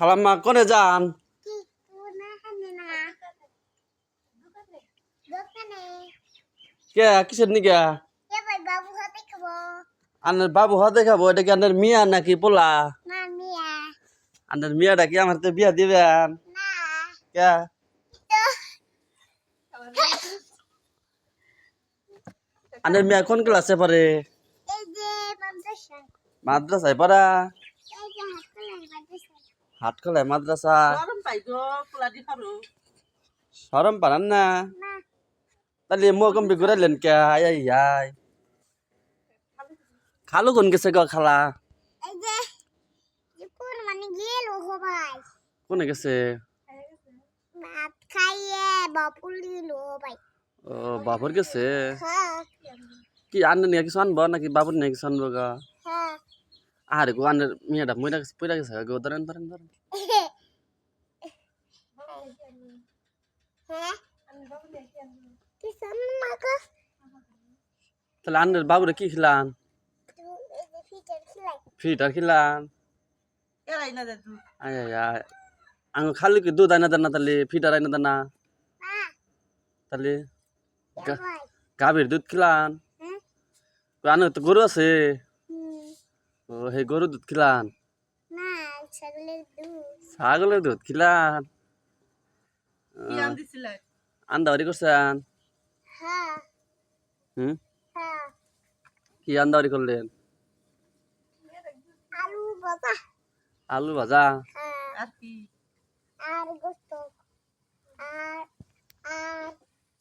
খালাম্মা কোনে যান? কে কিসের নিকে আনের বাবু হাতে খাব এটা কি আনের মিয়া নাকি পোলা? আনের মিয়াটা কি আমার তো বিয়া দিবেন? কে? আনের মিয়া কোন ক্লাসে পড়ে? মাদ্রাসায় পড়া? হাট খোলায় মাদ্রাসা। সরম পারান না? তাহলে মো কম বিগুরাইলেন কে? আই আই আই। খালু কোন গেছে গো খালা? কোনে গেছে? ভাত খাইয়ে ভাই ও বাবুর গেছে? হ্যাঁ। কি আনলে নিয়ে কিছু আনব নাকি বাবুর নিয়ে কিছু আনব গা? আরে গো আনের মেয়েটা মইরা গেছে পইরা গেছে গো ধরেন ধরেন ধরেন তাহলে আনের বাবুরে কি খিলান? ফিটার খিলান। আঙ্গ খালি কি দুধ আইনা দেন না তাহলে? ফিট আর আইনা দেন না। তাহলে গাভীর দুধ খিলান। আনের তো গরু আছে। ও হে গরু দুধ খিলান? না ছাগলের দুধ। ছাগলের দুধ খিলান? কি আন দিছিলে? আন্দাওয়ারি করছেন? হ্যাঁ। হুম? হ্যাঁ। কি আন্দাওয়ারি করলেন? আলু বাবা আলু ভাজা? হ্যাঁ। আর কি? আর গোস্ত। আর আর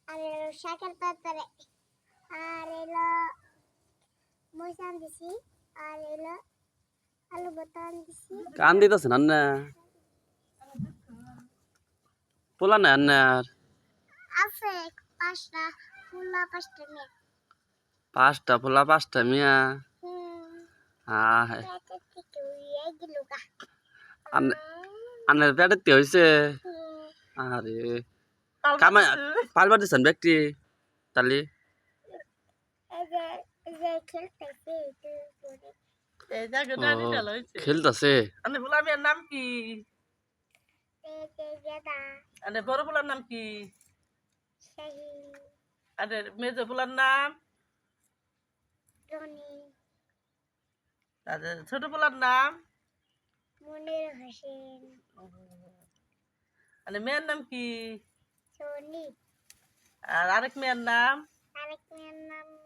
আর শাকের তরকারি। আর এলো মশান দিছি আর আলু দিছি কান দিতেছেন আন্না? পোলা না আন্নার? আছে পাঁচটা ফুলা পাঁচটা মেয়ে। পাঁচটা পোলা পাঁচটা মিয়া? হ্যাঁ আন্নার পেটের হয়েছে আরে। পাল কামা দিছে। পালবার দিচ্ছেন ব্যক্তি তাহলে খেলতেছে আনে নাম কি? বড় পোলার নাম কি? মেজো নাম? রনি ছোট পোলার নাম? মনির হোসেন মেয়ের নাম কি? সোনি আর আরেক মেয়ের নাম? আরেক মেয়ের নাম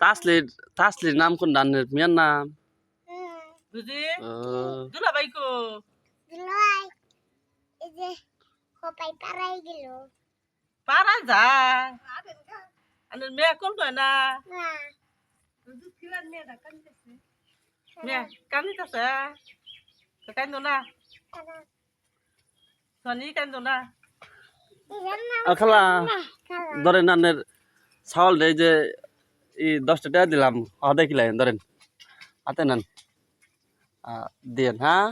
তাসলির তাসলির নাম কোন আন্নের মিয়ার নাম? বুঝি। ও দুলা ভাই কো দিলাই এই যে খোপাই পারাই গেল। পারা যা। আনে মেয়ে কোন কয় না? না। মেয়ে কান্দিতেছে। কান্দো না। খালা সনি কান্দো। না আর খালা না খালা। ধরেন আন্নের চাউল এই যে এই দশটা টাকা দিলাম হাতে কিলাই ধরেন। হাতে নেন। দিয়েন হ্যাঁ?